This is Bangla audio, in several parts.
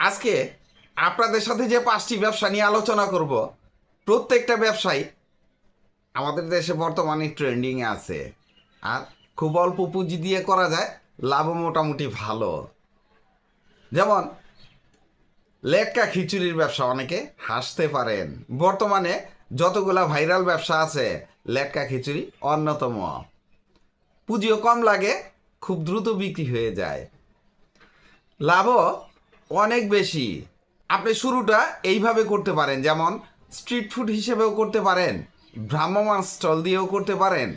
আজকে আপনাদের সাথে যে পাঁচটি ব্যবসা নিয়ে আলোচনা করব, প্রত্যেকটা ব্যবসায়ী আমাদের দেশে বর্তমানে ট্রেন্ডিংয়ে আছে। আর খুব অল্প পুঁজি দিয়ে করা যায়, লাভও মোটামুটি ভালো। যেমন, লেটকা খিচুড়ির ব্যবসা অনেকে হাসতে পারেন। বর্তমানে যতগুলা ভাইরাল ব্যবসা আছে, লেটকা খিচুড়ি অন্যতম। পুঁজিও কম লাগে, খুব দ্রুত বিক্রি হয়ে যায়। লাভও অনেক বেশি। আপনি শুরুটা এইভাবে করতে পারেন, যেমন স্ট্রিট ফুড হিসেবেও করতে পারেন ভ্রাম্যমান স্টল দিয়েও করতে পারেন,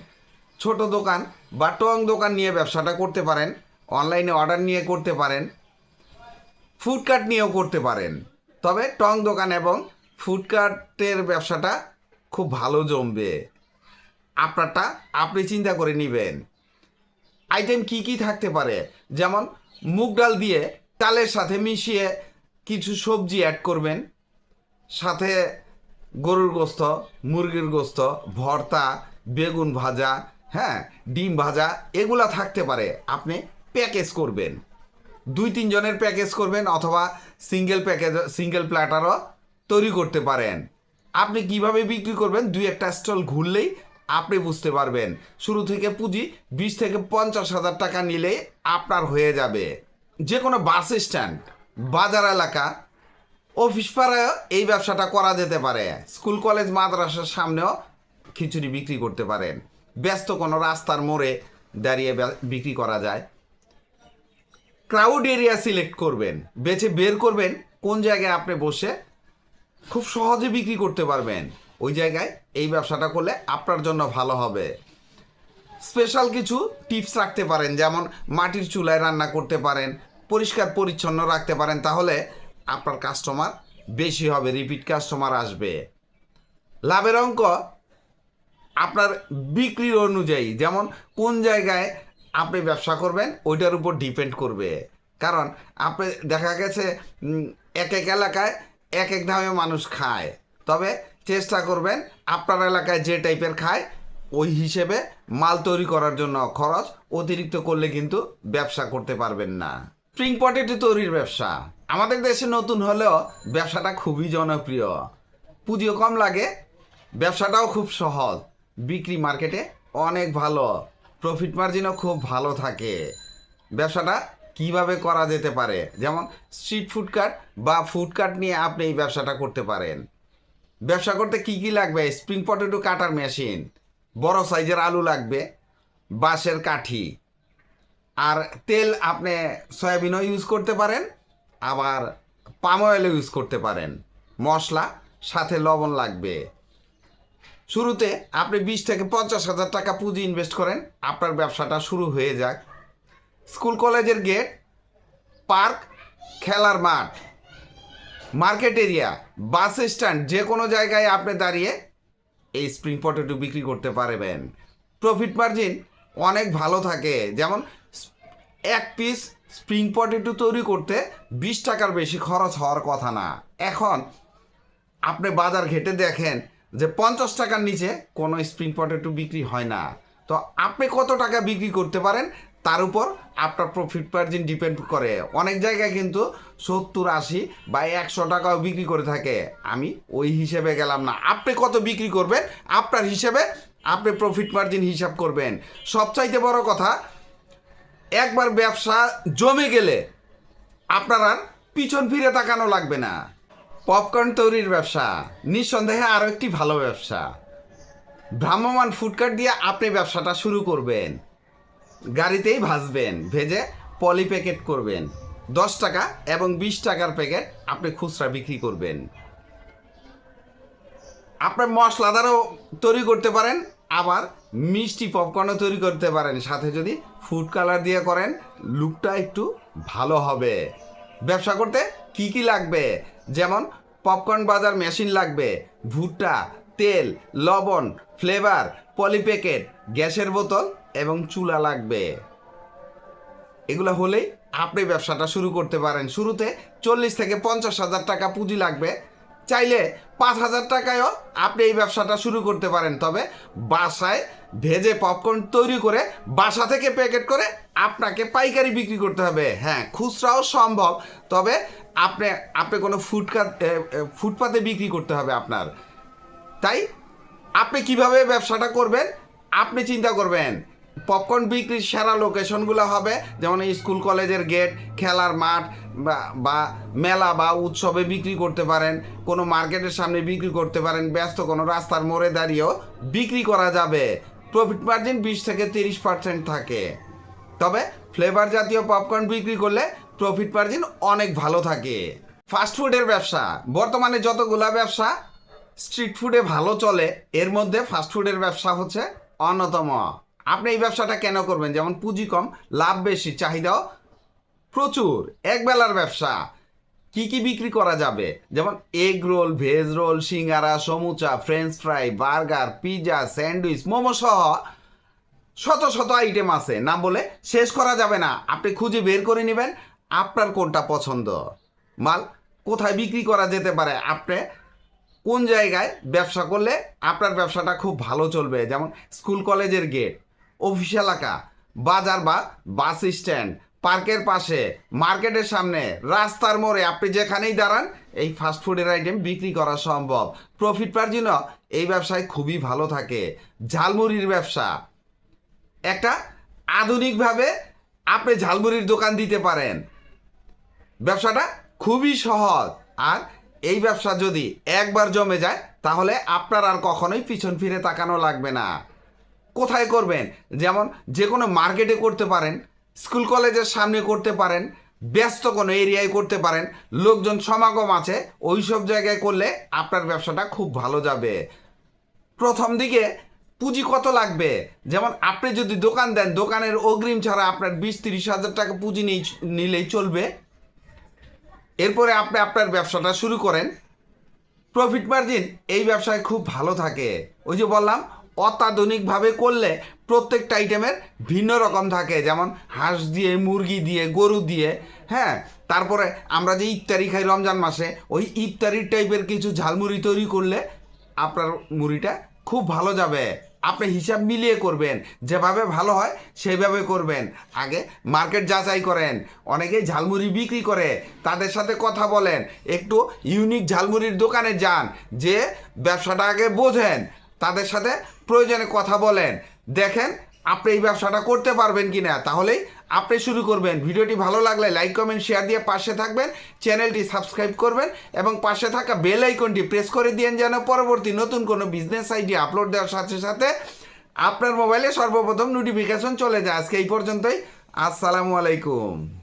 ছোট দোকান বা টং দোকান নিয়ে ব্যবসাটা করতে পারেন অনলাইনে অর্ডার নিয়ে করতে পারেন ফুডকার্ট নিয়েও করতে পারেন। তবে টং দোকান এবং ফুডকার্টের ব্যবসাটা খুব ভালো জমবে। আপনারটা আপনি চিন্তা করে নেবেন। আইটেম কি কি থাকতে পারে? যেমন মুগ ডাল দিয়ে ডালের সাথে মিশিয়ে কিছু সবজি অ্যাড করবেন। সাথে গরুর গোস্ত, মুরগির গোস্ত, ভর্তা, বেগুন ভাজা হ্যাঁ ডিম ভাজা, এগুলা থাকতে পারে। আপনি প্যাকেজ করবেন। দুই তিনজনের প্যাকেজ করবেন অথবা সিঙ্গেল প্যাকেজ সিঙ্গেল প্ল্যাটারও তৈরি করতে পারেন। আপনি কীভাবে বিক্রি করবেন? দুই একটা স্টল ঘুরলেই আপনি বুঝতে পারবেন। শুরু থেকে পুঁজি বিশ থেকে পঞ্চাশ হাজার টাকা নিলেই আপনার হয়ে যাবে। যে কোনো বাস স্ট্যান্ড, বাজার এলাকা, অফিস পাড়ায় এই ব্যবসাটা করা যেতে পারে। স্কুল, কলেজ, মাদ্রাসার সামনেও খিচুড়ি বিক্রি করতে পারেন। ব্যস্ত কোনো রাস্তার মোড়ে দাঁড়িয়ে বিক্রি করা যায়। ক্রাউড এরিয়া সিলেক্ট করবেন। বেছে বের করবেন কোন জায়গায় আপনি বসে খুব সহজে বিক্রি করতে পারবেন। ওই জায়গায় এই ব্যবসাটা করলে আপনার জন্য ভালো হবে। স্পেশাল কিছু টিপস রাখতে পারেন, যেমন মাটির চুলায় রান্না করতে পারেন, পরিষ্কার পরিচ্ছন্ন রাখতে পারেন, তাহলে আপনার কাস্টমার বেশি হবে রিপিট কাস্টমার আসবে। লাভের অঙ্ক, আপনার বিক্রির অনুযায়ী, যেমন কোন জায়গায় আপনি ব্যবসা করবেন, ওইটার উপর ডিপেন্ড করবে। কারণ আপনি, দেখা গেছে এক এক এলাকায় এক এক দামে মানুষ খায়। তবে চেষ্টা করবেন, আপনার এলাকায় যে টাইপের খায় ওই হিসেবে মাল তৈরি করার জন্য খরচ অতিরিক্ত করলে কিন্তু ব্যবসা করতে পারবেন না। স্প্রিং পটেটো তৈরির ব্যবসা। আমাদের দেশে নতুন হলেও ব্যবসাটা খুবই জনপ্রিয়। পুঁজিও কম লাগে, ব্যবসাটাও খুব সহজ। বিক্রি মার্কেটে অনেক ভালো প্রফিট মার্জিনও খুব ভালো থাকে। ব্যবসাটা কীভাবে করা যেতে পারে? যেমন স্ট্রিট ফুড কার্ট বা ফুড কার্ট নিয়ে আপনি এই ব্যবসাটা করতে পারেন। ব্যবসা করতে কি কি লাগবে? স্প্রিং পটেটো কাটার মেশিন বড় সাইজের আলু লাগবে, বাঁশের কাঠি। আর তেল আপনি সয়াবিনও ইউজ করতে পারেন, আবার পাম অয়েলও ইউজ করতে পারেন। মশলা, সাথে লবণ লাগবে। শুরুতে আপনি বিশ থেকে পঞ্চাশ হাজার টাকা পুঁজি ইনভেস্ট করেন, আপনার ব্যবসাটা শুরু হয়ে যাক। স্কুল, কলেজের গেট পার্ক খেলার মাঠ মার্কেট এরিয়া বাস স্ট্যান্ড যে কোনো জায়গায় আপনি দাঁড়িয়ে এই স্প্রিং পটেটো বিক্রি করতে পারবেন। প্রফিট মার্জিন অনেক ভালো থাকে। যেমন এক পিস স্প্রিং পটেটো তৈরি করতে বিশ টাকার বেশি খরচ হওয়ার কথা না। এখন আপনি বাজার ঘেটে দেখেন যে পঞ্চাশ টাকার নিচে কোনো স্প্রিং পটেটো বিক্রি হয় না। তো আপনি কত টাকা বিক্রি করতে পারেন? তার উপর আপনার প্রফিট মার্জিন ডিপেন্ড করে। অনেক জায়গায় কিন্তু সত্তর, আশি বা একশো টাকাও বিক্রি করে থাকে। আমি ওই হিসেবে গেলাম না। আপনি কত বিক্রি করবেন? আপনার হিসেবে আপনি প্রফিট মার্জিন হিসাব করবেন। সবচাইতে বড় কথা, একবার ব্যবসা জমে গেলে আপনার আর পিছন ফিরে তাকানো লাগবে না। পপকর্ন তৈরির ব্যবসা, নিঃসন্দেহে আরও একটি ভালো ব্যবসা। ভ্রাম্যমান ফুডকার্ট দিয়ে আপনি ব্যবসাটা শুরু করবেন। গাড়িতেই ভাজবেন, ভেজে পলি প্যাকেট করবেন। দশ টাকা এবং বিশ টাকার প্যাকেট আপনি খুচরা বিক্রি করবেন। আপনার মশলাদারও তৈরি করতে পারেন, আবার মিষ্টি পপকর্নও তৈরি করতে পারেন। সাথে যদি ফুড কালার দিয়ে করেন লুকটা একটু ভালো হবে। ব্যবসা করতে কি কি লাগবে? যেমন পপকর্ন বাজার মেশিন লাগবে, ভুট্টা, তেল, লবণ ফ্লেভার পলি প্যাকেট গ্যাসের বোতল এবং চুলা লাগবে। এগুলো হলেই আপনি ব্যবসাটা শুরু করতে পারেন। শুরুতে চল্লিশ থেকে পঞ্চাশ হাজার টাকা পুঁজি লাগবে। চাইলে পাঁচ হাজার টাকায়ও আপনি এই ব্যবসাটা শুরু করতে পারেন। তবে বাসায় ভেজে পপকর্ন তৈরি করে বাসা থেকে প্যাকেট করে আপনাকে পাইকারি বিক্রি করতে হবে। হ্যাঁ খুচরাও সম্ভব। তবে আপনি আপনি কোনো এ, ফুটপাতে বিক্রি করতে হবে আপনার। তাই আপনি কীভাবে ব্যবসাটা করবেন আপনি চিন্তা করবেন। পপকর্ন বিক্রির সেরা লোকেশনগুলো হবে, যেমন স্কুল কলেজের গেট, খেলার মাঠ বা- মেলা বা উৎসবে বিক্রি করতে পারেন, কোনো মার্কেটের সামনে বিক্রি করতে পারেন, ব্যস্ত কোনো রাস্তার মোড়ে দাঁড়িয়েও বিক্রি করা যাবে। প্রফিট মার্জিন বিশ থেকে তিরিশ পার্সেন্ট থাকে। তবে ফ্লেভার জাতীয় পপকর্ন বিক্রি করলে প্রফিট মার্জিন অনেক ভালো থাকে। ফাস্টফুডের ব্যবসা। বর্তমানে যতগুলা ব্যবসা স্ট্রিট ফুডে ভালো চলে, এর মধ্যে ফাস্টফুডের ব্যবসা হচ্ছে অন্যতম। আপনি এই ব্যবসাটা কেন করবেন? যেমন পুঁজি কম, লাভ বেশি, চাহিদাও প্রচুর। একবেলার ব্যবসা। কি কি বিক্রি করা যাবে? যেমন egg roll, veg roll, singara, samucha, french fry, burger pizza sandwich, momo সহ শত শত আইটেম আছে। না বলে শেষ করা যাবে না। আপনি খুঁজে বের করে নেবেন। আপনার কোনটা পছন্দ? মাল কোথায় বিক্রি করা যেতে পারে? আপনি কোন জায়গায় ব্যবসা করলে আপনার ব্যবসাটা খুব ভালো চলবে? যেমন স্কুল, কলেজের গেট অফিস এলাকা, বাজার বা বাস স্ট্যান্ড, পার্কের পাশে, মার্কেটের সামনে, রাস্তার মোড়ে। আপনি যেখানেই দাঁড়ান, এই ফাস্টফুডের আইটেম বিক্রি করা সম্ভব। প্রফিট মার্জিনও এই ব্যবসায় খুবই ভালো থাকে। ঝালমুড়ির ব্যবসা। একটা আধুনিকভাবে আপনি ঝালমুড়ির দোকান দিতে পারেন। ব্যবসাটা খুবই সহজ। আর এই ব্যবসা যদি একবার জমে যায়, তাহলে আপনার আর কখনোই পিছন ফিরে তাকানো লাগবে না। কোথায় করবেন? যেমন যে কোনো মার্কেটে করতে পারেন, স্কুল কলেজের সামনে করতে পারেন, ব্যস্ত কোনো এরিয়ায় করতে পারেন, লোকজন সমাগম আছে ওই সব জায়গায় করলে আপনার ব্যবসাটা খুব ভালো যাবে। প্রথম দিকে পুঁজি কত লাগবে? যেমন আপনি যদি দোকান দেন, দোকানের অগ্রিম ছাড়া আপনার বিশ তিরিশ হাজার টাকা পুঁজি নিলেই চলবে। এরপরে আপনি আপনার ব্যবসাটা শুরু করেন। প্রফিট মার্জিন এই ব্যবসায় খুব ভালো থাকে। ওই যে বললাম অত্যাধুনিকভাবে করলে প্রত্যেকটা আইটেমের ভিন্ন রকম থাকে। যেমন হাঁস দিয়ে, মুরগি দিয়ে, গরু দিয়ে হ্যাঁ? তারপরে আমরা যে ইফতারি খাই রমজান মাসে, ওই ইফতারির টাইপের কিছু ঝালমুড়ি তৈরি করলে আপনার মুড়িটা খুব ভালো যাবে। আপনি হিসাব মিলিয়ে করবেন। যেভাবে ভালো হয় সেইভাবে করবেন। আগে মার্কেট যাচাই করেন। অনেকেই ঝালমুড়ি বিক্রি করে, তাদের সাথে কথা বলেন। একটু ইউনিক ঝালমুড়ির দোকানে যান, যে ব্যবসাটা আগে বোঝেন। তাদের সাথে প্রয়োজনে কথা বলেন। দেখেন আপনি এই ব্যবসাটা করতে পারবেন কি না তাহলেই আপনি শুরু করবেন। ভিডিওটি ভালো লাগলে লাইক কমেন্ট শেয়ার দিয়ে পাশে থাকবেন চ্যানেলটি সাবস্ক্রাইব করবেন এবং পাশে থাকা বেল আইকনটি প্রেস করে দিয়েন যেন পরবর্তী নতুন কোনো বিজনেস আইডিয়া আপলোড দেওয়ার সাথে সাথে আপনার মোবাইলে সর্বপ্রথম নোটিফিকেশন চলে যায়। আজকে এই পর্যন্তই। আসসালামু আলাইকুম।